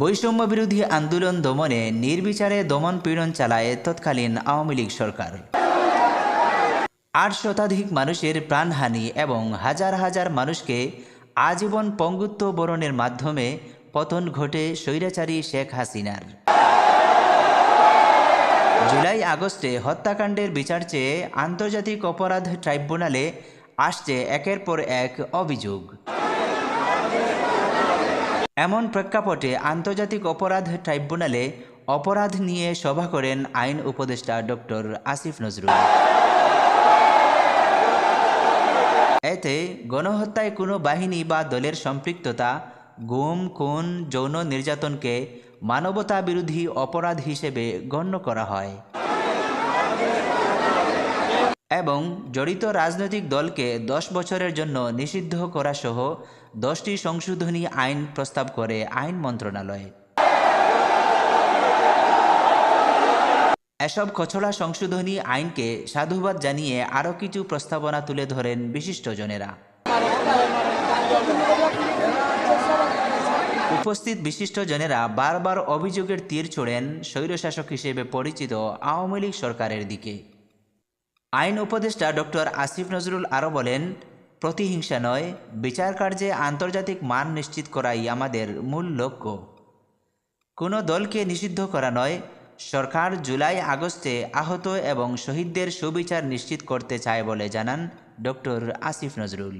বৈষম্য বিরোধী আন্দোলন দমনে নির্বিচারে দমন পীড়ন চালায় তৎকালীন আওয়ামী লীগ সরকার। আট শতাধিক মানুষের প্রাণহানি এবং হাজার হাজার মানুষকে আজীবন পঙ্গুত্ব বরণের মাধ্যমে পতন ঘটে স্বৈরাচারী শেখ হাসিনার। জুলাই আগস্টে হত্যাকাণ্ডের বিচার চেয়ে আন্তর্জাতিক অপরাধ ট্রাইব্যুনালে আসছে একের পর এক অভিযোগ। এমন প্রেক্ষাপটে আন্তর্জাতিক অপরাধ ট্রাইব্যুনালে অপরাধ নিয়ে সভা করেন আইন উপদেষ্টা ডক্টর আসিফ নজরুল। এতে গণহত্যায় কোনো বাহিনী বা দলের সম্পৃক্ততা, গুম, খুন, যৌন নির্যাতনকে মানবতা বিরোধী অপরাধ হিসেবে গণ্য করা হয়। এবং জড়িত রাজনৈতিক দলকে দশ বছরের জন্য নিষিদ্ধ করা সহ দশটি সংশোধনী আইন প্রস্তাব করে আইন মন্ত্রণালয়। এসব খছড়া সংশোধনী আইনকে সাধুবাদ জানিয়ে আরও কিছু প্রস্তাবনা তুলে ধরেন বিশিষ্টজনেরা। উপস্থিত বিশিষ্টজনেরা বারবার অভিযোগের তীর ছোড়েন স্বৈরশাসক হিসেবে পরিচিত আওয়ামী লীগ সরকারের দিকে। আইন উপদেষ্টা ডক্টর আসিফ নজরুল আরও বলেন, প্রতিহিংসা নয়, বিচার কার্যে আন্তর্জাতিক মান নিশ্চিত করাই আমাদের মূল লক্ষ্য। কোনো দলকে নিষিদ্ধ করা নয়, সরকার জুলাই আগস্টে আহত এবং শহীদদের সুবিচার নিশ্চিত করতে চায় বলে জানান ডক্টর আসিফ নজরুল।